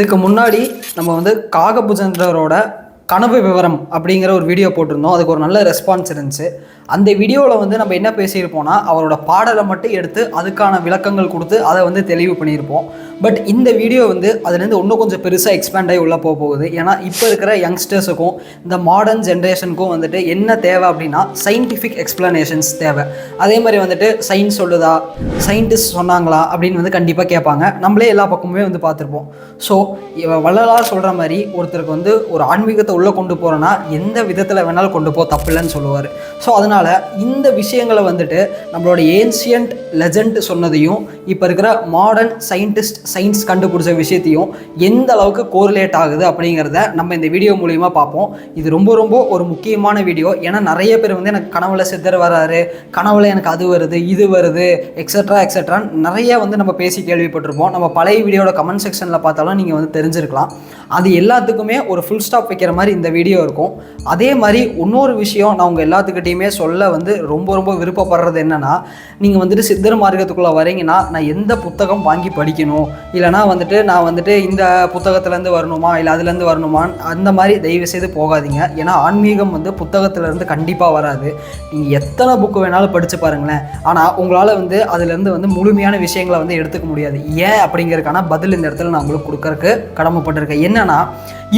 இதுக்கு முன்னாடி நம்ம வந்து காகபுஜந்தரோட கனவு விவரம் அப்படிங்கிற ஒரு வீடியோ போட்டிருந்தோம். அதுக்கு ஒரு நல்ல ரெஸ்பான்ஸ் இருந்துச்சு. அந்த வீடியோவில் வந்து நம்ம என்ன பேசியிருப்போம்னா அவரோட பாடலை மட்டும் எடுத்து அதுக்கான விளக்கங்கள் கொடுத்து அதை வந்து தெளிவு பண்ணியிருப்போம். பட் இந்த வீடியோ வந்து அதுலேருந்து இன்னும் கொஞ்சம் பெருசாக எக்ஸ்பேண்ட் ஆகி உள்ளே போக போகுது. ஏன்னா இப்போ இருக்கிற யங்ஸ்டர்ஸுக்கும் இந்த மாடர்ன் ஜென்ரேஷனுக்கும் வந்துட்டு என்ன தேவை அப்படின்னா சயின்டிஃபிக் எக்ஸ்ப்ளனேஷன்ஸ் தேவை. அதே மாதிரி வந்துட்டு சயின்ஸ் சொல்லுதா சயின்டிஸ்ட் சொன்னாங்களா அப்படின்னு வந்து கண்டிப்பாக கேட்பாங்க. நம்மளே எல்லா பக்கமுமே வந்து பார்த்துருப்போம். ஸோ வள்ளலார் சொல்கிற மாதிரி ஒருத்தருக்கு வந்து ஒரு ஆன்மீகத்தை உள்ளே கொண்டு போகிறோன்னா எந்த விதத்தில் வேணாலும் கொண்டு போக தப்பில்லைன்னு சொல்லுவார். ஸோ அதனால் இந்த விஷயங்களை வந்துட்டு நம்மளோட ஏன்சியன்ட் லெஜண்ட் சொன்னதையும் இப்போ இருக்கிற மாடர்ன் சயின்டிஸ்ட் சயின்ஸ் கண்டுபிடிச்ச விஷயத்தையும் எந்த அளவுக்கு கோரிலேட் ஆகுது அப்படிங்கிறத நம்ம இந்த வீடியோ மூலிமா பார்ப்போம். இது ரொம்ப ரொம்ப ஒரு முக்கியமான வீடியோ ஏன்னா நிறைய பேர் வந்து எனக்கு கனவுல சித்தர் வராரு கனவுல எனக்கு அது வருது இது வருது எக்ஸட்ரா எக்ஸட்ரா நிறைய வந்து நம்ம பேசி கேள்விப்பட்டிருப்போம். நம்ம பழைய வீடியோட கமெண்ட் செக்ஷனில் பார்த்தாலும் நீங்கள் வந்து தெரிஞ்சிருக்கலாம். அது எல்லாத்துக்குமே ஒரு ஃபுல் ஸ்டாப் வைக்கிற மாதிரி இந்த வீடியோ இருக்கும். அதே மாதிரி இன்னொரு விஷயம் நான் உங்கள் எல்லாத்துக்கிட்டையுமே சொல்ல வந்து ரொம்ப ரொம்ப விருப்பப்படுறது என்னென்னா நீங்கள் வந்துட்டு சித்தர் மார்க்கத்துக்குள்ளே வரீங்கன்னா நான் எந்த புத்தகம் வாங்கி படிக்கணும்? இல்லைனா வந்துட்டு நான் வந்துட்டு இந்த புத்தகத்துலேருந்து வரணுமா? இல்லை அதுலேருந்து வரணுமா? அந்த மாதிரி தயவு செய்து போகாதீங்க. ஏன்னா ஆன்மீகம் வந்து புத்தகத்துலேருந்து கண்டிப்பாக வராது. நீங்கள் எத்தனை புக்கு வேணாலும் படித்து பாருங்களேன். ஆனால் உங்களால் வந்து அதுலேருந்து வந்து முழுமையான விஷயங்களை வந்து எடுத்துக்க முடியாது. ஏன் அப்படிங்கிறதுக்கான பதில் இந்த இடத்துல நான் உங்களுக்கு கொடுக்கறக்கு கடமைப்பட்டிருக்கேன். என்னன்னா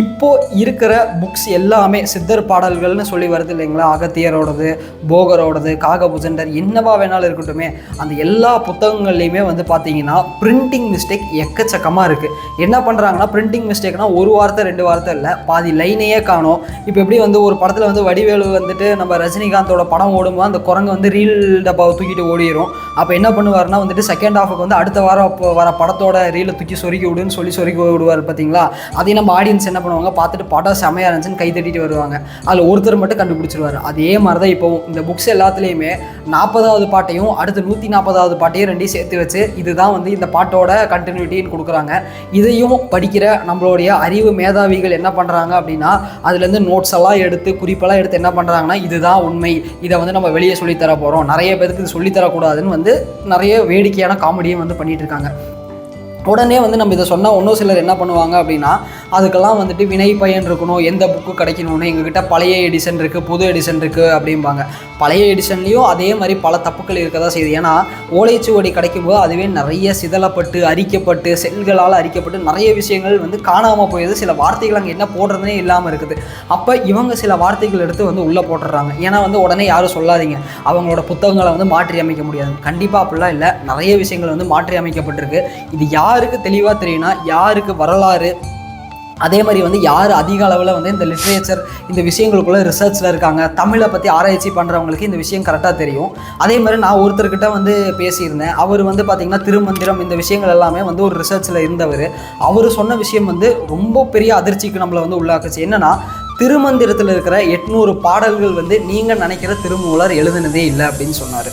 இப்போ இருக்கிற புக்ஸ் எல்லாமே சித்தர் பாடல்கள்னு சொல்லி வருது இல்லைங்களா? அகத்தியரோடது போகரோடது காகபுஜண்டர் என்னவா வேணாலும் இருக்கட்டுமே அந்த எல்லா புத்தகங்கள்லையுமே வந்து பார்த்தீங்கன்னா பிரிண்டிங் மிஸ்டேக் எக்கச்சக்கமாக இருக்குது என்ன பண்ணுறாங்கன்னா பிரிண்டிங் மிஸ்டேக்னா ஒரு வார்த்தை ரெண்டு வார்த்தை இல்லை. பாதி லைனையே காணும். இப்போ எப்படி வந்து ஒரு படத்தில் வந்து வடிவேலு வந்துட்டு நம்ம ரஜினிகாந்தோட படம் ஓடும்போது அந்த குரங்கு வந்து ரீல் டப்பாவை தூக்கிட்டு ஓடிடும் அப்போ என்ன பண்ணுவார்னா வந்துட்டு செகண்ட் ஹாஃபுக்கு வந்து அடுத்த வாரம் வர படத்தோட ரீலை தூக்கி சொருக்கி விடுன்னு சொல்லி சொருக்கி விடுவார் பார்த்தீங்களா அதையும் நம்ம ஆடியன்ஸ் என்ன பண்ணுவாங்க பார்த்துட்டு படம் செமையாக இருந்துச்சுன்னு கை தட்டிட்டு வருவாங்க. அதில் ஒருத்தர் மட்டும் கண்டுபிடிச்சிருவார். அதே மாதிரி தான் இப்போவும் இந்த புக்ஸ் எல்லாத்துலேயுமே நாற்பதாவது பாட்டையும் அடுத்து நூற்றி நாற்பதாவது பாட்டையும் ரெண்டையும் சேர்த்து வச்சு இதுதான் வந்து இந்த பாட்டோட கண்டினியூட்டின்னு கொடுக்குறாங்க. இதையும் படிக்கிற நம்மளுடைய அறிவு மேதாவிகள் என்ன பண்ணுறாங்க அப்படின்னா அதுலேருந்து நோட்ஸ் எல்லாம் எடுத்து குறிப்பெல்லாம் எடுத்து என்ன பண்ணுறாங்கன்னா இதுதான் உண்மை. இதை வந்து நம்ம வெளியே சொல்லித்தர போகிறோம் நிறைய பேருக்கு இது சொல்லித்தரக்கூடாதுன்னு வந்து நிறைய வேடிக்கையான காமெடியும் வந்து பண்ணிகிட்டு இருக்காங்க. உடனே வந்து நம்ம இதை சொன்னால் இன்னும் சிலர் என்ன பண்ணுவாங்க அப்படின்னா அதுக்கெல்லாம் வந்துட்டு வினை பயன் இருக்கணும். எந்த புக்கு கிடைக்கணும்னு எங்ககிட்ட பழைய எடிஷன் இருக்குது புது எடிஷன் இருக்குது அப்படிம்பாங்க. பழைய எடிஷன்லேயும் அதே மாதிரி பல தப்புக்கள் இருக்க தான் செய்யுது. ஏன்னா ஓலைச்சுவடி கிடைக்கும்போது அதுவே நிறைய சிதலப்பட்டு அரிக்கப்பட்டு செல்களால் அரிக்கப்பட்டு நிறைய விஷயங்கள் வந்து காணாமல் போயிடுது. சில வார்த்தைகள் அங்கே என்ன போடுறதுனே இல்லாமல் இருக்குது. அப்போ இவங்க சில வார்த்தைகள் எடுத்து வந்து உள்ளே போட்டுடுறாங்க. ஏன்னா வந்து உடனே யாரும் சொல்லாதீங்க. அவங்களோட புத்தகங்களை வந்து மாற்றி அமைக்க முடியாது. கண்டிப்பாக அப்படிலாம் இல்லை. நிறைய விஷயங்கள் வந்து மாற்றி அமைக்கப்பட்டிருக்கு. இது யாருக்கு தெளிவாக தெரியும்னா யாருக்கு வரலாறு அதே மாதிரி வந்து யார் அதிக அளவில் வந்து இந்த லிட்ரேச்சர் இந்த விஷயங்களுக்குள்ள ரிசர்ச்சில் இருக்காங்க தமிழை பற்றி ஆராய்ச்சி பண்ணுறவங்களுக்கு இந்த விஷயம் கரெக்டாக தெரியும். அதே மாதிரி நான் ஒருத்தர்கிட்ட வந்து பேசியிருந்தேன். அவர் வந்து பார்த்திங்கன்னா திருமந்திரம் இந்த விஷயங்கள் எல்லாமே வந்து ஒரு ரிசர்ச்சில் இருந்தவர். அவர் சொன்ன விஷயம் வந்து ரொம்ப பெரிய அதிர்ச்சிக்கு நம்மளை வந்து உள்ளாக்குச்சு. என்னென்னா திருமந்திரத்தில் இருக்கிற எட்நூறு பாடல்கள் வந்து நீங்கள் நினைக்கிற திருமூலர் எழுதுனதே இல்லை அப்படின்னு சொன்னார்.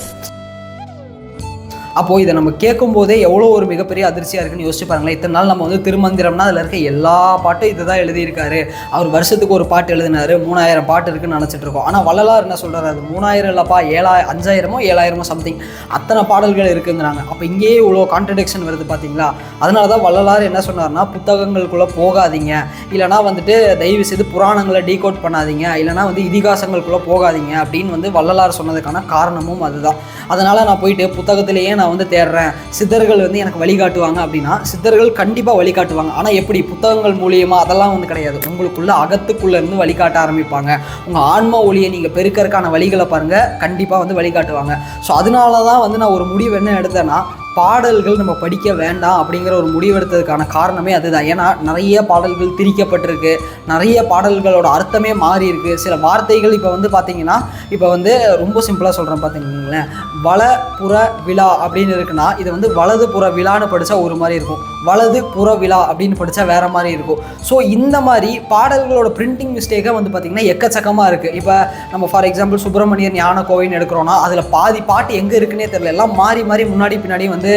அப்போது இதை நம்ம கேட்கும்போதே எவ்வளோ ஒரு மிகப்பெரிய அதிர்ச்சியாக இருக்குன்னு யோசிச்சு பாருங்களேன். இத்தனை நாள் நம்ம வந்து திருமந்திரம்னா அதில் இருக்க எல்லா பாட்டும் இதை தான் எழுதியிருக்காரு. அவர் வருஷத்துக்கு ஒரு பாட்டு எழுதினாரு. மூணாயிரம் பாட்டு இருக்குன்னு நினச்சிட்டு இருக்கோம். ஆனால் வள்ளலார் என்ன சொல்கிறாரு அது மூணாயிரம் இல்லைப்பா ஏழாயிரம் அஞ்சாயிரமோ ஏழாயிரமோ சம்திங் அத்தனை பாடல்கள் இருக்குங்கிறாங்க. அப்போ இங்கேயே இவ்வளோ கான்ட்ரடிக்ஷன் வருது பார்த்தீங்களா அதனால தான் வள்ளலார் என்ன சொன்னார்னா புத்தகங்களுக்குள்ளே போகாதீங்க. இல்லைனா வந்துட்டு தயவு செய்து புராணங்களை டீகோட் பண்ணாதீங்க. இல்லைனா வந்து இதிகாசங்களுக்குள்ளே போகாதீங்க. அப்படின்னு வந்து வள்ளலார் சொன்னதுக்கான காரணமும் அதுதான். அதனால் நான் போயிட்டு புத்தகத்திலேயே நான் வந்து தேடுறேன் சித்தர்கள் வந்து எனக்கு வழிகாட்டுவாங்க அப்படின்னா சித்தர்கள் கண்டிப்பாக வழிகாட்டுவாங்க. ஆனால் எப்படி? புத்தகங்கள் மூலியமாக அதெல்லாம் வந்து கிடையாது. உங்களுக்குள்ள அகத்துக்குள்ளே இருந்து வழிகாட்ட ஆரம்பிப்பாங்க. உங்கள் ஆன்ம ஒளியை நீங்கள் பெருக்கறதுக்கான வழிகளை பாருங்கள் கண்டிப்பாக வந்து வழிகாட்டுவாங்க. ஸோ அதனால தான் வந்து நான் ஒரு முடிவு என்ன எடுத்தேன்னா பாடல்கள் நம்ம படிக்க வேண்டாம் அப்படிங்கிற ஒரு முடிவெடுத்ததுக்கான காரணமே அதுதான். ஏன்னா நிறைய பாடல்கள் திரிக்கப்பட்டிருக்கு. நிறைய பாடல்களோட அர்த்தமே மாறி இருக்கு சில வார்த்தைகள் இப்போ வந்து பார்த்தீங்கன்னா இப்போ வந்து ரொம்ப சிம்பிளாக சொல்கிறேன் பார்த்தீங்களேன் வல புற விழா அப்படின்னு இருக்குன்னா இது வந்து வலது புற விழான்னு படித்தா ஒரு மாதிரி இருக்கும். வலது புற விழா அப்படின்னு படித்தா வேற மாதிரி இருக்கும். ஸோ இந்த மாதிரி பாடல்களோட பிரிண்டிங் மிஸ்டேக்கை வந்து பார்த்திங்கன்னா எக்கச்சக்கமாக இருக்குது இப்போ நம்ம ஃபார் எக்ஸாம்பிள் சுப்பிரமணியன் ஞான கோவைன்னு எடுக்கிறோன்னா அதில் பாதி பாட்டு எங்கே இருக்குன்னே தெரியல. எல்லாம் மாறி மாறி முன்னாடி பின்னாடி வந்து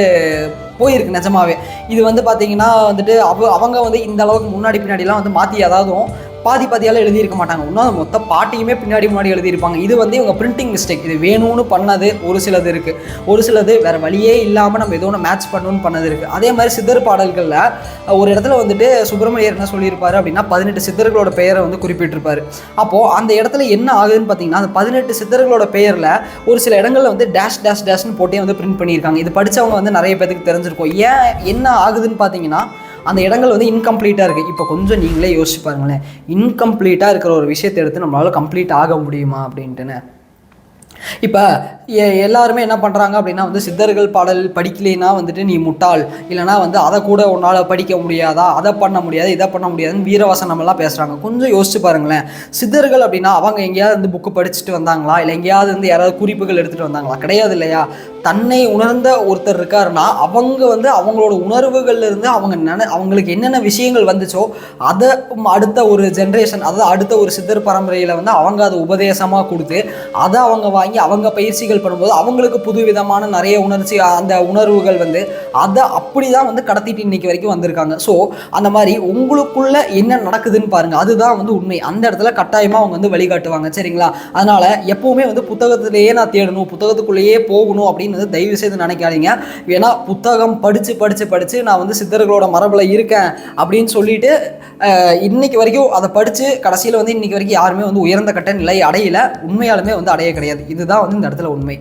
போயிருக்கு நிஜமாவே. இது வந்து பார்த்தீங்கன்னா வந்துட்டு அவ அவங்க வந்து இந்த அளவுக்கு முன்னாடி பின்னாடிலாம் வந்து மாற்றி அதாவது பாதி பாதியால் எழுதியிருக்க மாட்டாங்க. இன்னும் மொத்த பாட்டியுமே பின்னாடி முன்னாடி எழுதியிருப்பாங்க. இது வந்து இவங்க பிரிண்டிங் மிஸ்டேக் இது வேணும்னு பண்ணது ஒரு சிலது இருக்குது ஒரு சிலது வேறு வழியே இல்லாமல் நம்ம ஏதோ ஒன்று மேட்ச் பண்ணணும்னு பண்ணது இருக்குது அதே மாதிரி சித்தர் பாடல்களில் ஒரு இடத்துல வந்துட்டு சுப்பிரமணியர் என்ன சொல்லியிருப்பார் அப்படின்னா பதினெட்டு சித்தர்களோட பெயரை வந்து குறிப்பிட்டிருப்பாரு. அப்போது அந்த இடத்துல என்ன ஆகுதுன்னு பார்த்தீங்கன்னா அந்த பதினெட்டு சித்தர்களோட பெயரில் ஒரு சில இடங்களில் வந்து டேஷ் டேஷ் டேஷ்னு போட்டே வந்து பிரிண்ட் பண்ணியிருக்காங்க. இது படித்தவங்க வந்து நிறைய பேருக்கு தெரிஞ்சிருக்கும். ஏன் என்ன ஆகுதுன்னு பார்த்தீங்கன்னா அந்த இடங்கள் வந்து இன்கம்ப்ளீட்டாக இருக்குது இப்போ கொஞ்சம் நீங்களே யோசிச்சு பாருங்களேன். இன்கம்ப்ளீட்டாக இருக்கிற ஒரு விஷயத்தை எடுத்து நம்மளால் கம்ப்ளீட் ஆக முடியுமா அப்படின்ட்டுன்னு. இப்போ எல்லாருமே என்ன பண்ணுறாங்க அப்படின்னா வந்து சித்தர்கள் பாடல் படிக்கலைன்னா வந்துட்டு நீ முட்டாள். இல்லைனா வந்து அதை கூட உன்னால் படிக்க முடியாதா? அதை பண்ண முடியாது இதை பண்ண முடியாதுன்னு வீரவசனமெல்லாம் பேசுகிறாங்க கொஞ்சம் யோசிச்சு பாருங்களேன். சித்தர்கள் அப்படின்னா அவங்க எங்கேயாவது வந்து புக்கு படிச்சுட்டு வந்தாங்களா? இல்லை எங்கேயாவது வந்து யாராவது குறிப்புகள் எடுத்துகிட்டு வந்தாங்களா? கிடையாது இல்லையா? தன்னை உணர்ந்த ஒருத்தர் இருக்காருன்னா அவங்க வந்து அவங்களோட உணர்வுகள்லேருந்து அவங்க நினை அவங்களுக்கு என்னென்ன விஷயங்கள் வந்துச்சோ அதை அடுத்த ஒரு ஜென்ரேஷன் அதாவது அடுத்த ஒரு சித்தர் பரம்பரையில் வந்து அவங்க அதை உபதேசமாக கொடுத்து அதை அவங்க வாங்கி அவங்க பயிற்சிகள் பண்ணும்போது அவங்களுக்கு புது விதமான நிறைய உணர்ச்சி அந்த உணர்வுகள் வந்து அதை அப்படி தான் வந்து கடத்திட்டு இன்னைக்கு வரைக்கும் வந்திருக்காங்க. ஸோ அந்த மாதிரி உங்களுக்குள்ள என்ன நடக்குதுன்னு பாருங்கள் அதுதான் வந்து உண்மை. அந்த இடத்துல கட்டாயமாக அவங்க வந்து வழிகாட்டுவாங்க. சரிங்களா? அதனால் எப்போவுமே வந்து புத்தகத்திலேயே நான் தேடணும் புத்தகத்துக்குள்ளேயே போகணும் அப்படின்னு வந்து தயவு செய்து நினைக்காதீங்க. ஏன்னா புத்தகம் படித்து படித்து படித்து நான் வந்து சித்தர்களோட மரபில் இருக்கேன் அப்படின்னு சொல்லிட்டு இன்னைக்கு வரைக்கும் அதை படித்து கடைசியில் வந்து இன்னைக்கு வரைக்கும் யாருமே வந்து உயர்ந்த கட்ட நிலை அடையல. உண்மையாலுமே வந்து அடைய கிடையாது. இதுதான் வந்து இந்த இடத்துல உண்மை.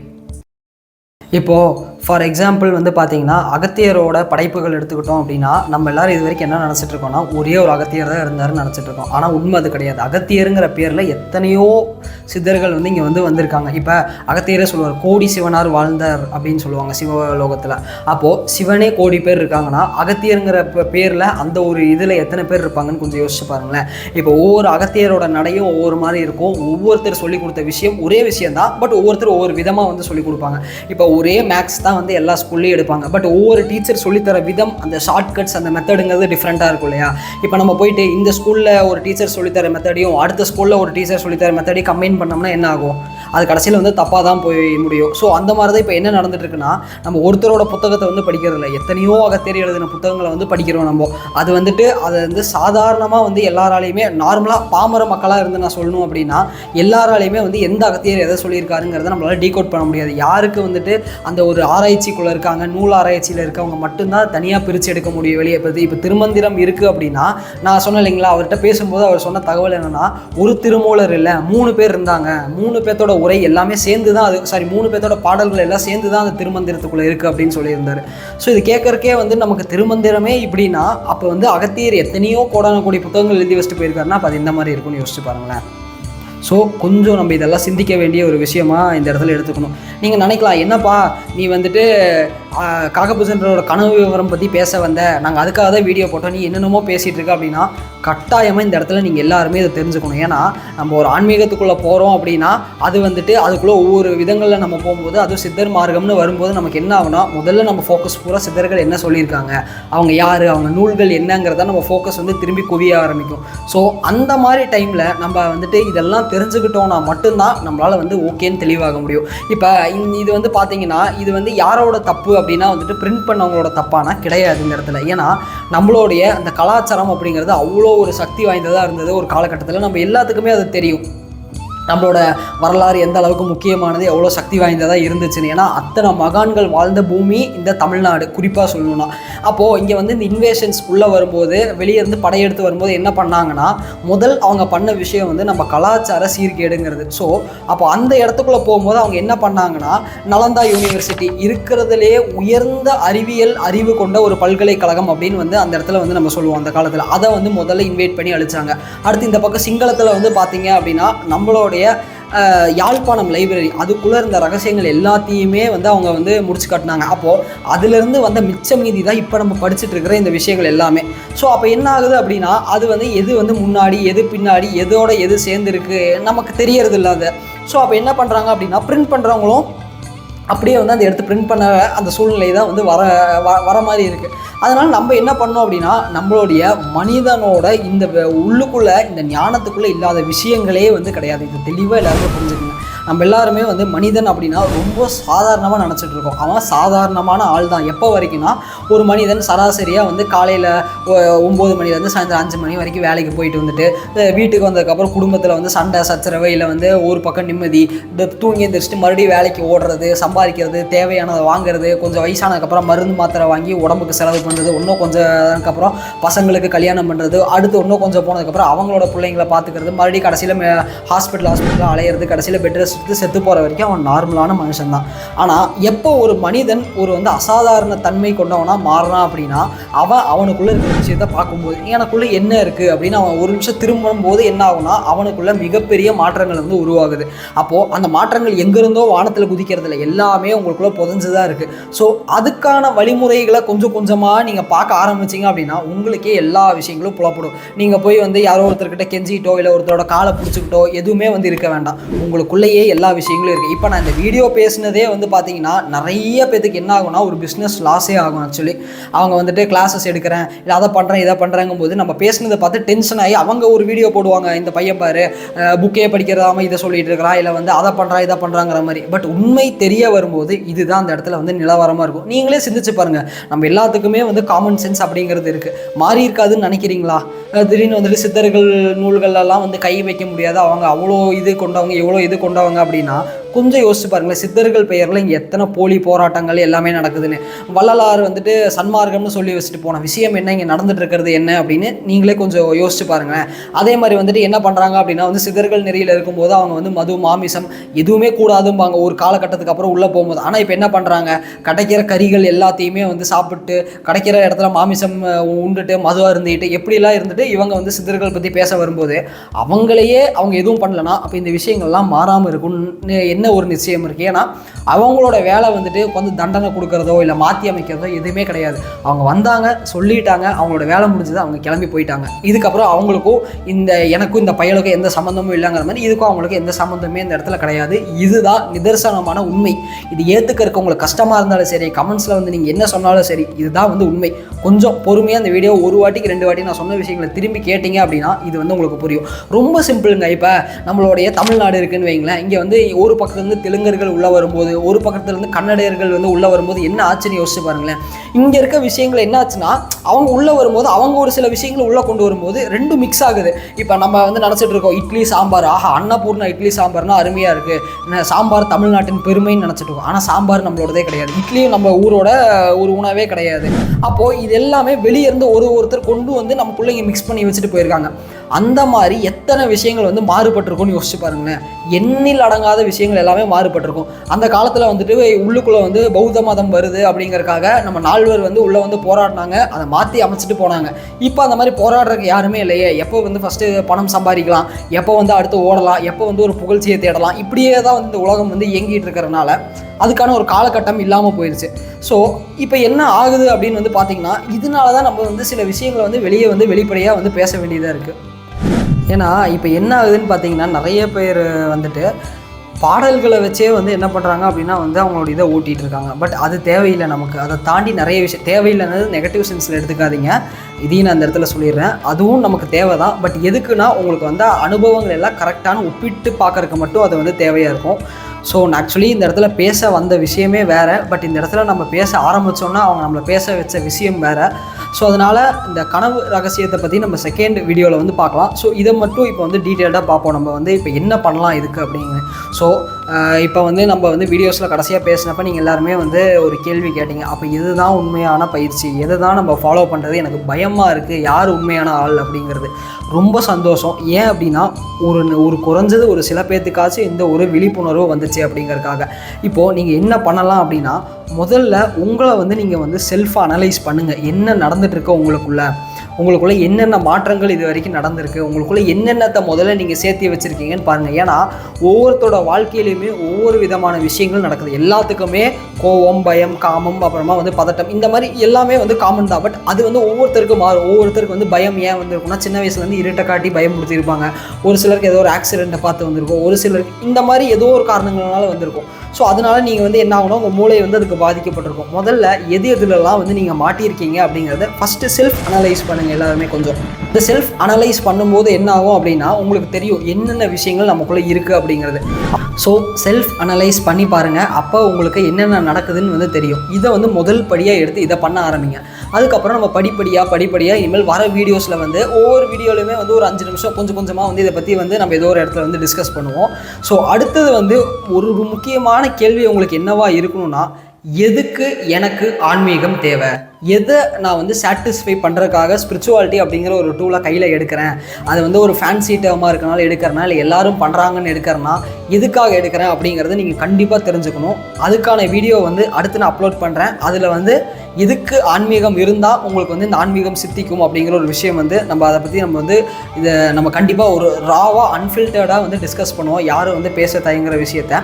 இப்போது ஃபார் எக்ஸாம்பிள் வந்து பார்த்தீங்கன்னா அகத்தியரோட படைப்புகள் எடுத்துக்கிட்டோம் அப்படின்னா நம்ம எல்லாரும் இது வரைக்கும் என்ன நினச்சிட்டு இருக்கோம்னா ஒரே ஒரு அகத்தியர் தான் இருந்தாருன்னு நினச்சிட்டு இருக்கோம். ஆனால் உண்மை அது கிடையாது. அகத்தியருங்கிற பேரில் எத்தனையோ சித்தர்கள் வந்து இங்கே வந்து வந்திருக்காங்க. இப்போ அகத்தியரே சொல்லுவார் கோடி சிவனார் வாழ்ந்தார் அப்படின்னு சொல்லுவாங்க சிவலோகத்தில். அப்போது சிவனே கோடி பேர் இருக்காங்கன்னா அகத்தியருங்கிற பேரில் அந்த ஒரு இதில் எத்தனை பேர் இருப்பாங்கன்னு கொஞ்சம் யோசிச்சு பாருங்களேன். இப்போ ஒவ்வொரு அகத்தியரோட நடையும் ஒவ்வொரு மாதிரி இருக்கும். ஒவ்வொருத்தர் சொல்லி கொடுத்த விஷயம் ஒரே விஷயம் தான் பட் ஒவ்வொருத்தர் ஒவ்வொரு விதமாக வந்து சொல்லி கொடுப்பாங்க. இப்போ ஒரே மேக்ஸ் தான் வந்து எல்லா ஸ்கூல்லையும் எடுப்பாங்க. பட் ஒவ்வொரு டீச்சர் சொல்லித்தர விதம் அந்த ஷார்ட்கட்ஸ் அந்த மெத்தடுங்கிறது டிஃப்ரெண்ட்டாக இருக்கும் இல்லையா? இப்போ நம்ம போயிட்டு இந்த ஸ்கூலில் ஒரு டீச்சர் சொல்லித்தர மெத்தடையும் அடுத்த ஸ்கூலில் ஒரு டீச்சர் சொல்லித்தர மெத்தடையும் கம்பைன் பண்ணோம்னா என்ன ஆகும்? அது கடைசியில் வந்து தப்பாக தான் போய் முடியும். ஸோ அந்த மாதிரி தான் இப்போ என்ன நடந்துட்டுருக்குன்னா நம்ம ஒருத்தரோட புத்தகத்தை வந்து படிக்கிறது இல்லை எத்தனையோ அகத்தேரி எழுதின புத்தகங்களை வந்து படிக்கிறோம் நம்ம. அது வந்துட்டு அதை வந்து சாதாரணமாக வந்து எல்லாராலையுமே நார்மலாக பாமர மக்களாக இருந்து நான் சொல்லணும் அப்படின்னா எல்லாராலையுமே வந்து எந்த அகத்தியர் எதை சொல்லியிருக்காருங்கிறத நம்மளால் டீகோட் பண்ண முடியாது. யாருக்கு வந்துட்டு அந்த ஒரு ஆராய்ச்சிக்குள்ளே இருக்காங்க நூல் ஆராய்ச்சியில் இருக்கவங்க மட்டும்தான் தனியாக பிரித்து எடுக்க முடியும் வெளியே. பற்றி இப்போ திருமந்திரம் இருக்குது அப்படின்னா நான் சொன்னேன் இல்லைங்களா அவர்கிட்ட பேசும்போது அவர் சொன்ன தகவல் என்னென்னா ஒரு திருமூலர் இல்லை மூணு பேர் இருந்தாங்க. மூணு பேர்த்தோட உரை எல்லாமே சேர்ந்து தான் அது சாரி மூணு பேர்த்தோட பாடல்கள் எல்லாம் சேர்ந்து தான் அந்த திருமந்திரத்துக்குள்ளே இருக்குது அப்படின்னு சொல்லியிருந்தார். ஸோ இது கேட்கறக்கே வந்து நமக்கு திருமந்திரமே இப்படின்னா அப்போ வந்து அகத்தியர் எத்தனையோ கோடான கோடி புத்தகங்கள் எழுதி வச்சுட்டு போயிருக்காருன்னா அப்போ அது இந்த மாதிரி இருக்கும்னு யோசிச்சு பாருங்களேன். ஸோ கொஞ்சம் நம்ம இதெல்லாம் சிந்திக்க வேண்டிய ஒரு விஷயமா இந்த இடத்துல எடுத்துக்கணும். நீங்கள் நினைக்கலாம் என்னப்பா நீ வந்துட்டு ஆஹ், காகபூசன்றோட கனவு விவரம் பற்றி பேச வந்த நாங்கள் அதுக்காக தான் வீடியோ போட்டோம். நீ என்னென்னமோ பேசிகிட்டு இருக்க அப்படின்னா கட்டாயமாக இந்த இடத்துல நீங்கள் எல்லாருமே இதை தெரிஞ்சுக்கணும். ஏன்னா நம்ம ஒரு ஆன்மீகத்துக்குள்ளே போகிறோம் அப்படின்னா அது வந்துட்டு அதுக்குள்ளே ஒவ்வொரு விதங்களில் நம்ம போகும்போது அதுவும் சித்தர் மார்க்கம்னு வரும்போது நமக்கு என்ன ஆகுனா முதல்ல நம்ம ஃபோக்கஸ் பூரா சித்தர்கள் என்ன சொல்லியிருக்காங்க? அவங்க யார்? அவங்க நூல்கள் என்னங்கிறத நம்ம ஃபோக்கஸ் வந்து திரும்பி குவிய ஆரம்பிக்கும். ஸோ அந்த மாதிரி டைமில் நம்ம வந்துட்டு இதெல்லாம் தெரிஞ்சுக்கிட்டோம்னா மட்டும்தான் நம்மளால் வந்து ஓகேன்னு தெளிவாக முடியும். இப்போ இது வந்து பார்த்தீங்கன்னா இது வந்து யாரோட தப்பு அப்படின்னா வந்துட்டு பிரிண்ட் பண்ணவங்களோட தப்பானா கிடையாது இந்த இடத்துல. ஏன்னா நம்மளுடைய அந்த கலாச்சாரம் அப்படிங்கிறது அவ்வளோ ஒரு சக்தி வாய்ந்ததாக இருந்தது ஒரு காலகட்டத்தில். நம்ம எல்லாத்துக்குமே அது தெரியும். நம்மளோட வரலாறு எந்த அளவுக்கு முக்கியமானது எவ்வளோ சக்தி வாய்ந்ததாக இருந்துச்சுன்னு. ஏன்னா அத்தனை மகான்கள் வாழ்ந்த பூமி இந்த தமிழ்நாடு குறிப்பாக சொல்லணும்னா. அப்போது இங்கே வந்து இந்த இன்வேஷன்ஸ் உள்ளே வரும்போது வெளியே இருந்து படையெடுத்து வரும்போது என்ன பண்ணாங்கன்னா முதல் அவங்க பண்ண விஷயம் வந்து நம்ம கலாச்சார சீர்கேடுங்கிறது. ஸோ அப்போ அந்த இடத்துக்குள்ளே போகும்போது அவங்க என்ன பண்ணாங்கன்னா நலந்தா யூனிவர்சிட்டி இருக்கிறதுலே உயர்ந்த அறிவியல் அறிவு கொண்ட ஒரு பல்கலைக்கழகம் அப்படின்னு வந்து அந்த இடத்துல வந்து நம்ம சொல்லுவோம் அந்த காலத்தில். அதை வந்து முதல்ல இன்வைட் பண்ணி அழிச்சாங்க. அடுத்து இந்த பக்கம் சிங்களத்தில் வந்து பார்த்தீங்க அப்படின்னா நம்மளோட அவங்களுடைய யாழ்ப்பாணம் லைப்ரரி அதுக்குள்ளே இருந்த ரகசியங்கள் எல்லாத்தையுமே வந்து அவங்க வந்து முடிச்சு காட்டினாங்க. அப்போது அதுலேருந்து வந்த மிச்ச மீதி தான் இப்போ நம்ம படிச்சுட்டு இருக்கிற இந்த விஷயங்கள் எல்லாமே. ஸோ அப்போ என்ன ஆகுது அப்படின்னா அது வந்து எது வந்து முன்னாடி எது பின்னாடி எதோட எது சேர்ந்துருக்கு நமக்கு தெரியறது இல்லாத ஸோ அப்போ என்ன பண்ணுறாங்க அப்படின்னா பிரிண்ட் பண்ணுறவங்களும் அப்படியே வந்து அந்த எடுத்து பிரிண்ட் பண்ண அந்த சூழ்நிலை தான் வந்து வர வ- வர மாதிரி இருக்குது அதனால் நம்ம என்ன பண்ணோம் அப்படின்னா நம்மளுடைய மனிதனோட இந்த உள்ளுக்குள்ளே இந்த ஞானத்துக்குள்ளே இல்லாத விஷயங்களே வந்து கிடையாது. இது தெளிவாக எல்லாருமே புரிஞ்சுக்கணும் நம்ம எல்லாருமே வந்து மனிதன் அப்படின்னா ரொம்ப சாதாரணமாக நினச்சிட்டு இருக்கோம். அவன் சாதாரணமான ஆள் தான் எப்போ வரைக்கும்னா ஒரு மனிதன் சராசரியாக வந்து காலையில் ஒம்பது மணிலேருந்து சாயந்தரம் அஞ்சு மணி வரைக்கும் வேலைக்கு போயிட்டு வந்துட்டு வீட்டுக்கு வந்ததுக்கப்புறம் குடும்பத்தில் வந்து சண்டை சச்சரவு இல்லை வந்து ஒரு பக்கம் நிம்மதி தூங்கி எந்திரிச்சிட்டு மறுபடியும் வேலைக்கு ஓடுறது சம்பாதிக்கிறது தேவையானதை வாங்குறது கொஞ்சம் வயசானதுக்கப்புறம் மருந்து மாத்திரை வாங்கி உடம்புக்கு செலவு பண்ணுறது இன்னும் கொஞ்சம் அதுக்கப்புறம் பசங்களுக்கு கல்யாணம் பண்ணுறது அடுத்து இன்னும் கொஞ்சம் போனதுக்கப்புறம் அவங்களோட பிள்ளைங்களை பார்த்துக்கிறது மறுபடியும் கடைசியில் ஹாஸ்பிட்டல் ஹாஸ்பிட்டலில் அலையிறது கடைசியில் பெட் ரெஸ்ட் எடுத்து செத்து போகிற வரைக்கும் அவன் நார்மலான மனுஷன் தான் ஆனால் எப்போ ஒரு மனிதன் ஒரு வந்து அசாதாரண தன்மை கொண்டவனாக மாறுறான் அப்படின்னா அவன் அவனுக்குள்ளே இருக்கிற விஷயத்த பார்க்கும்போது எனக்குள்ளே என்ன இருக்குது அப்படின்னு அவன் ஒரு நிமிஷம் திரும்பும் போது என்ன ஆகும்னா அவனுக்குள்ளே மிகப்பெரிய மாற்றங்கள் வந்து உருவாகுது. அப்போது அந்த மாற்றங்கள் எங்கேருந்தோ வானத்தில் குதிக்கிறதில்ல எல்லாமே உங்களுக்குள்ளே புதஞ்சு தான் இருக்குது ஸோ அதுக்கான வழிமுறைகளை கொஞ்சம் கொஞ்சமாக நீங்கள் பார்க்க ஆரம்பிச்சீங்க அப்படின்னா உங்களுக்கே எல்லா விஷயங்களும் புலப்படும். நீங்கள் போய் வந்து யாரோ ஒருத்தர்கிட்ட கெஞ்சிக்கிட்டோ இல்லை ஒருத்தரோட காலை பிடிச்சிக்கிட்டோ எதுவுமே வந்து இருக்க வேண்டாம். உங்களுக்குள்ளேயே எல்லா விஷயங்களும் இருக்குது இப்போ நான் இந்த வீடியோ பேசினதே வந்து பார்த்தீங்கன்னா நிறைய பேத்துக்கு என்ன ஆகும்னா ஒரு பிஸ்னஸ் லாஸே ஆகும் ஆக்சுவலி அவங்க வந்துட்டு கிளாஸஸ் எடுக்கிறேன் இல்லை அதை பண்ணுறேன் இதை பண்ணுறேங்கும் போது நம்ம பேசினதை பார்த்து டென்ஷன் ஆகி அவங்க ஒரு வீடியோ போடுவாங்க இந்த பையன் பாரு புக்கே படிக்கிறதாம இதை சொல்லிட்டு இருக்கிறான் இல்லை வந்து அதை பண்ணுறான் இதை பண்ணுறாங்கிற மாதிரி. பட் உண்மை தெரிய வரும்போது இதுதான் அந்த இடத்துல வந்து நிலவரமாக இருக்கும். நீங்களே சிந்திச்சு பாருங்கள் நம்ம எல்லாத்துக்குமே வந்து காமன் சென்ஸ் அப்படிங்கிறது இருக்குது மாறி இருக்காதுன்னு நினைக்கிறீங்களா? திடீர்னு வந்துட்டு சித்தர்கள் நூல்கள்லாம் வந்து கை வைக்க முடியாது. அவங்க அவ்வளோ இது கொண்டவங்க எவ்வளோ இது கொண்டவங்க. அப்படின்னா கொஞ்சம் யோசிச்சு பாருங்களேன் சித்தர்கள் பெயரில் இங்கே எத்தனை போலி போராட்டங்கள் எல்லாமே நடக்குதுன்னு. வள்ளலார் வந்துட்டு சன்மார்க்கம்னு சொல்லி வச்சுட்டு போன விஷயம் என்ன இங்கே நடந்துட்டு இருக்கிறது என்ன அப்படின்னு நீங்களே கொஞ்சம் யோசிச்சு பாருங்களேன். அதே மாதிரி வந்துட்டு என்ன பண்ணுறாங்க அப்படின்னா வந்து சித்தர்கள் நெறியில் இருக்கும்போது அவங்க வந்து மது மாமிசம் எதுவுமே கூடாதும்பாங்க. ஒரு காலகட்டத்துக்கு அப்புறம் உள்ளே போகும்போது. ஆனால் இப்போ என்ன பண்ணுறாங்க கிடைக்கிற கறிகள் எல்லாத்தையுமே வந்து சாப்பிட்டு கிடைக்கிற இடத்துல மாமிசம் உண்டுட்டு மது அருந்திட்டு எப்படிலாம் இருந்துட்டு இவங்க வந்து சித்தர்கள் பற்றி பேச வரும்போது அவங்களையே அவங்க எதுவும் பண்ணலன்னா அப்போ இந்த விஷயங்கள்லாம் மாறாமல் இருக்கும்னு என்ன என்ன ஒரு நிச்சயம் இருக்குது ஏன்னா அவங்களோட வேலை வந்துட்டு கொஞ்சம் தண்டனை கொடுக்கறதோ இல்லை மாற்றி அமைக்கிறதோ எதுவுமே கிடையாது. அவங்க வந்தாங்க சொல்லிட்டாங்க அவங்களோட வேலை முடிஞ்சது அவங்க கிளம்பி போயிட்டாங்க. இதுக்கப்புறம் அவங்களுக்கும் இந்த எனக்கும் இந்த பயலுக்கும் எந்த சம்மந்தமும் இல்லைங்கிற மாதிரி இதுக்கும் அவங்களுக்கு எந்த சம்மந்தமே இந்த இடத்துல கிடையாது. இதுதான் நிதர்சனமான உண்மை. இது ஏற்றுக்கிறதுக்கு உங்களுக்கு கஷ்டமாக இருந்தாலும் சரி கமெண்ட்ஸில் வந்து நீங்கள் என்ன சொன்னாலும் சரி இதுதான் வந்து உண்மை. கொஞ்சம் பொறுமையாக அந்த வீடியோ ஒரு வாட்டிக்கு ரெண்டு வாட்டி நான் சொன்ன விஷயங்களை திரும்பி கேட்டிங்க அப்படின்னா இது வந்து உங்களுக்கு புரியும். ரொம்ப சிம்பிளுங்க இப்போ நம்மளுடைய தமிழ்நாடு இருக்குன்னு வைங்களேன். இங்கே வந்து ஒரு பக்கம் பக்கத்துலேருந்து தெலுங்கர்கள் உள்ளே வரும்போது ஒரு பக்கத்துலேருந்து கன்னடையர்கள் வந்து உள்ளே வரும்போது என்ன ஆச்சுன்னு யோசிச்சு பாருங்களேன். இங்கே இருக்க விஷயங்கள் என்ன ஆச்சுன்னா அவங்க உள்ளே வரும்போது அவங்க ஒரு சில விஷயங்களை உள்ளே கொண்டு வரும்போது ரெண்டும் மிக்ஸ் ஆகுது. இப்போ நம்ம வந்து நினச்சிட்டு இருக்கோம் இட்லி சாம்பார். ஆஹா அன்னபூர்ணா இட்லி சாம்பார்னா அருமையாக இருக்குது சாம்பார் தமிழ்நாட்டின் பெருமைன்னு நினச்சிட்டு இருக்கோம். ஆனால் சாம்பார் நம்மளோடதே கிடையாது. இட்லியும் நம்ம ஊரோட ஒரு உணவே கிடையாது. அப்போது இது எல்லாமே வெளியே இருந்து ஒரு ஒருத்தர் கொண்டு வந்து நம்ம பிள்ளைங்க மிக்ஸ் பண்ணி வச்சுட்டு போயிருக்காங்க. அந்த மாதிரி எத்தனை விஷயங்கள் வந்து மாறுபட்டிருக்கும்னு யோசிச்சு பாருங்களேன். எண்ணில் அடங்காத விஷயங்கள் எல்லாமே மாறுபட்டிருக்கும். அந்த காலத்தில் வந்துட்டு உள்ளுக்குள்ளே வந்து பௌத்த மதம் வருது அப்படிங்கிறக்காக நம்ம நால்வர் வந்து உள்ளே வந்து போராடினாங்க. அதை மாற்றி அமைச்சிட்டு போனாங்க. இப்போ அந்த மாதிரி போராடுறதுக்கு யாருமே இல்லையே. எப்போ வந்து ஃபஸ்ட்டு பணம் சம்பாதிக்கலாம் எப்போ வந்து அடுத்து ஓடலாம் எப்போ வந்து ஒரு புகழ்ச்சியை தேடலாம் இப்படியே தான் வந்து இந்த உலகம் வந்து இயங்கிட்டு இருக்கிறனால அதுக்கான ஒரு காலகட்டம் இல்லாமல் போயிடுச்சு ஸோ இப்போ என்ன ஆகுது அப்படின்னு வந்து பார்த்திங்கன்னா இதனால தான் நம்ம வந்து சில விஷயங்களை வந்து வெளியே வந்து வெளிப்படையாக வந்து பேச வேண்டியதாக இருக்குது ஏன்னா இப்போ என்ன ஆகுதுன்னு பார்த்தீங்கன்னா நிறைய பேர் வந்துட்டு பாடல்களை வச்சே வந்து என்ன பண்ணுறாங்க அப்படின்னா வந்து அவங்களோட இதை ஓட்டிகிட்டு இருக்காங்க. பட் அது தேவையில்லை நமக்கு. அதை தாண்டி நிறைய விஷயம் தேவையில்லைனது நெகட்டிவ் சென்ஸில் எடுத்துக்காதீங்க. இதையும் நான் அந்த இடத்துல சொல்லிடுறேன். அதுவும் நமக்கு தேவை தான் பட் எதுக்குன்னா உங்களுக்கு வந்து அனுபவங்கள் எல்லாம் கரெக்டான ஒப்பிட்டு பார்க்குறக்கு மட்டும் அது வந்து தேவையாக இருக்கும். ஸோ ஆக்சுவலி இந்த இடத்துல பேச வந்த விஷயமே வேறு. பட் இந்த இடத்துல நம்ம பேச ஆரம்பித்தோன்னா அவங்க நம்மளை பேச வச்ச விஷயம் வேறு. ஸோ அதனால் இந்த கனவு ரகசியத்தை பற்றி நம்ம செகண்ட் வீடியோவில் வந்து பார்க்கலாம். ஸோ இதை மட்டும் இப்போ வந்து டீட்டெயில்டாக பார்ப்போம். நம்ம வந்து இப்போ என்ன பண்ணலாம் இதுக்கு அப்படிங்க ஸோ இப்போ வந்து நம்ம வந்து வீடியோஸில் கடைசியாக பேசினப்போ நீங்கள் எல்லாருமே வந்து ஒரு கேள்வி கேட்டீங்க. அப்போ இதுதான் உண்மையான பயிற்சி. எதை தான் நம்ம ஃபாலோ பண்ணுறது எனக்கு பயமாக இருக்குது யார் உண்மையான ஆள் அப்படிங்கிறது. ரொம்ப சந்தோஷம். ஏன் அப்படின்னா ஒரு ஒரு குறைஞ்சது ஒரு சில பேர்த்துக்காச்சும் இந்த ஒரு விழிப்புணர்வு வந்துச்சு அப்படிங்கிறதுக்காக. இப்போது நீங்கள் என்ன பண்ணலாம் அப்படின்னா முதல்ல உங்களை வந்து நீங்கள் வந்து செல்ஃப் அனலைஸ் பண்ணுங்கள் என்ன நடந்து இருக்க உங்களுக்குள்ள? உங்களுக்குள்ள என்னென்ன மாற்றங்கள் இது வரைக்கும் நடந்திருக்கு? உங்களுக்குள்ள என்னென்னத்தை முதல்ல நீங்கள் சேர்த்து வச்சுருக்கீங்கன்னு பாருங்கள் ஏன்னா ஒவ்வொருத்தோட வாழ்க்கையிலையுமே ஒவ்வொரு விதமான விஷயங்கள் நடக்குது. எல்லாத்துக்குமே கோவம் பயம் காமம் அப்புறமா வந்து பதட்டம். இந்த மாதிரி எல்லாமே வந்து காமன் தான். பட் அது வந்து ஒவ்வொருத்தருக்கும் மாறும் ஒவ்வொருத்தருக்கு வந்து பயம் ஏன் வந்திருக்கும்னா சின்ன வயசுலேருந்து இருட்டை காட்டி பயம் கொடுத்துருப்பாங்க ஒரு சிலருக்கு ஏதோ ஒரு ஆக்சிடெண்ட்டை பார்த்து வந்திருக்கும். ஒரு சிலருக்கு இந்த மாதிரி ஏதோ ஒரு காரணங்களால வந்திருக்கும். ஸோ அதனால நீங்கள் வந்து என்ன ஆகணும்? உங்கள் மூளை வந்து அதுக்கு பாதிக்கப்பட்டிருக்கும். முதல்ல எது எதுலலாம் வந்து நீங்கள் மாட்டியிருக்கீங்க அப்படிங்கிறத ஃபஸ்ட்டு செல்ஃப் அனலைஸ் பண்ணுங்கள் எல்லாருமே கொஞ்சம். இந்த செல்ஃப் அனலைஸ் பண்ணும்போது என்ன ஆகும் அப்படின்னா உங்களுக்கு தெரியும் என்னென்ன விஷயங்கள் நமக்குள்ளே இருக்குது அப்படிங்கிறது. ஸோ செல்ஃப் அனலைஸ் பண்ணி பாருங்கள் அப்போ உங்களுக்கு என்னென்ன நடக்குதுன்னு வந்து தெரியும். இதை வந்து முதல் படியாக எடுத்து இதை பண்ண ஆரம்பிங்க. அதுக்கப்புறம் நம்ம படிப்படியாக படிப்படியாக இனிமேல் வர வீடியோஸில் வந்து ஒவ்வொரு வீடியோலையுமே வந்து ஒரு அஞ்சு நிமிஷம் கொஞ்சம் கொஞ்சமாக வந்து இதை பற்றி வந்து நம்ம ஏதோ ஒரு இடத்துல வந்து டிஸ்கஸ் பண்ணுவோம். ஸோ அடுத்தது வந்து ஒரு முக்கியமான கேள்வி உங்களுக்கு என்னவா இருக்கணும்னா எதுக்கு எனக்கு ஆன்மீகம் தேவை? எதை நான் வந்து சாட்டிஸ்ஃபை பண்ணுறதுக்காக ஸ்பிரிச்சுவாலிட்டி அப்படிங்கிற ஒரு டூலை கையில் எடுக்கிறேன்? அது வந்து ஒரு ஃபேன்சி டேர்மாக இருக்கனால எடுக்கிறனா இல்லை எல்லாரும் பண்ணுறாங்கன்னு எடுக்கிறனா எதுக்காக எடுக்கிறேன் அப்படிங்கிறத நீங்கள் கண்டிப்பாக தெரிஞ்சுக்கணும். அதுக்கான வீடியோ வந்து அடுத்து நான் அப்லோட் பண்ணுறேன் அதில் வந்து எதுக்கு ஆன்மீகம் இருந்தால் உங்களுக்கு வந்து இந்த ஆன்மீகம் சித்திக்கும் அப்படிங்கிற ஒரு விஷயம் வந்து நம்ம அதை பற்றி நம்ம வந்து இதை நம்ம கண்டிப்பாக ஒரு ராவாக அன்ஃபில்டர்டாக வந்து டிஸ்கஸ் பண்ணுவோம். யாரும் வந்து பேச தயங்குற விஷயத்த.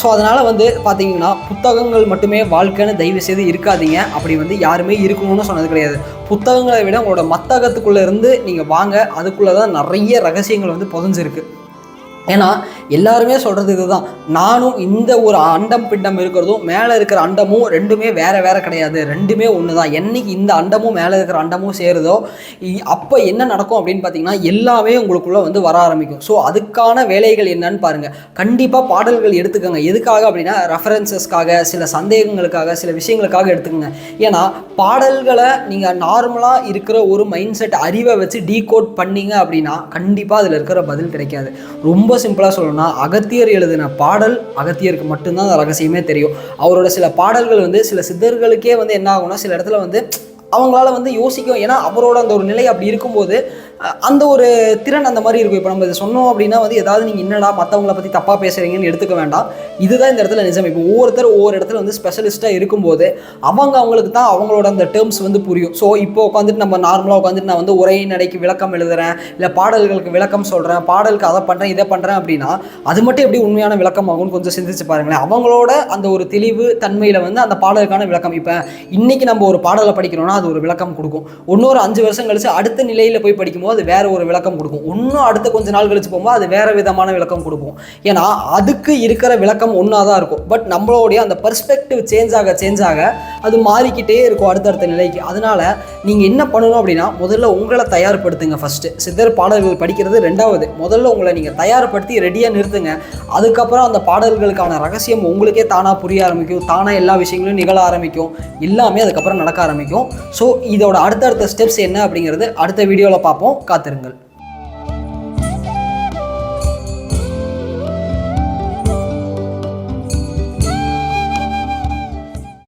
ஸோ அதனால் வந்து பார்த்தீங்கன்னா புத்தகங்கள் மட்டுமே வாழ்க்கைன்னு தயவு செய்து இருக்காதீங்க. அப்படி வந்து யாருமே இருக்கணும்னு சொன்னது கிடையாது. புத்தகங்களை விட உங்களோட மத்தகத்துக்குள்ளே இருந்து நீங்கள் வாங்க. அதுக்குள்ளே தான் நிறைய ரகசியங்கள் வந்து புதஞ்சிருக்கு. ஏன்னா எல்லாருமே சொல்கிறது இதுதான். நானும் இந்த ஒரு அண்டம் பிண்டம் இருக்கிறதும் மேலே இருக்கிற அண்டமும் ரெண்டுமே வேற வேற கிடையாது. ரெண்டுமே ஒன்று தான் என்னைக்கு இந்த அண்டமும் மேலே இருக்கிற அண்டமும் சேருதோ அப்போ என்ன நடக்கும் அப்படின்னு பார்த்தீங்கன்னா எல்லாமே உங்களுக்குள்ளே வந்து வர ஆரம்பிக்கும். ஸோ அதுக்கான வேலைகள் என்னன்னு பாருங்கள் கண்டிப்பாக பாடல்கள் எடுத்துக்கோங்க. எதுக்காக அப்படின்னா ரெஃபரன்சஸ்க்காக சில சந்தேகங்களுக்காக சில விஷயங்களுக்காக எடுத்துக்கோங்க. ஏன்னா பாடல்களை நீங்கள் நார்மலாக இருக்கிற ஒரு மைண்ட் செட் அறிவை வச்சு டீகோட் பண்ணீங்க அப்படின்னா கண்டிப்பாக அதில் இருக்கிற பதில் கிடைக்காது. ரொம்ப சிம்பிளாக சொல்லணும்னா அகத்தியர் எழுதின பாடல் அகத்தியருக்கு மட்டும்தான் அந்த ரகசியமே தெரியும். அவரோட சில பாடல்கள் வந்து சில சித்தர்களுக்கே வந்து என்ன ஆகும்னா சில இடத்துல வந்து அவங்களால வந்து யோசிக்கும் ஏன்னா அவரோட அந்த ஒரு நிலை அப்படி இருக்கும்போது அந்த ஒரு திறன் அந்த மாதிரி இருக்கும். இப்போ நம்ம இதை சொன்னோம் அப்படின்னா வந்து ஏதாவது நீங்கள் என்னடா மற்றவங்கள பற்றி தப்பாக பேசுகிறீங்கன்னு எடுத்துக்க வேண்டாம். இதுதான் இந்த இடத்துல நிஜம். இப்போ ஒவ்வொருத்தர் ஒவ்வொரு இடத்துல வந்து ஸ்பெஷலிஸ்ட்டாக இருக்கும்போது அவங்க அவங்களுக்கு தான் அவங்களோட அந்த டேர்ம்ஸ் வந்து புரியும். ஸோ இப்போ உட்காந்துட்டு நம்ம நார்மலாக உட்காந்துட்டு நான் வந்து உரை நடைக்கு விளக்கம் எழுதுறேன் இல்லை பாடல்களுக்கு விளக்கம் சொல்கிறேன் பாடலுக்கு அதை பண்ணுறேன் இதை பண்ணுறேன் அப்படின்னா அது மட்டும் எப்படி உண்மையான விளக்கம் ஆகும்னு கொஞ்சம் சிந்திச்சு பாருங்களேன். அவங்களோட அந்த ஒரு தெளிவு தன்மையில் வந்து அந்த பாடலுக்கான விளக்கம். இப்போ இன்றைக்கி நம்ம ஒரு பாடலை படிக்கிறோம்னா அது ஒரு விளக்கம் கொடுக்கும். இன்னொரு அஞ்சு வருஷம் கழிச்சு அடுத்த நிலையில் போய் படிக்கும்போது அது வேற ஒரு விளக்கம் கொடுக்கும். இன்னும் அடுத்த கொஞ்ச நாள் கழிச்சு போகும்போது அது வேற விதமான விளக்கம் கொடுக்கும். ஏன்னா அதுக்கு இருக்கிற விளக்கம் ஒன்றா தான் இருக்கும். பட் நம்மளுடைய அந்த பர்ஸ்பெக்டிவ் சேஞ்ச் ஆக சேஞ்ச் ஆக அது மாறிக்கிட்டே இருக்கும் அடுத்தடுத்த நிலைக்கு. அதனால நீங்கள் என்ன பண்ணணும் அப்படின்னா முதல்ல உங்களை தயார்படுத்துங்க ஃபஸ்ட்டு சித்தர் பாடல்கள் படிக்கிறது ரெண்டாவது. முதல்ல உங்களை நீங்கள் தயார்படுத்தி ரெடியாக நிறுத்துங்க. அதுக்கப்புறம் அந்த பாடல்களுக்கான ரகசியம் உங்களுக்கே தானாக புரிய ஆரம்பிக்கும். தானாக எல்லா விஷயங்களும் நிகழ ஆரம்பிக்கும். எல்லாமே அதுக்கப்புறம் நடக்க ஆரம்பிக்கும். ஸோ இதோட அடுத்தடுத்த ஸ்டெப்ஸ் என்ன அப்படிங்கிறது அடுத்த வீடியோவில் பார்ப்போம். காத்திருங்கள்.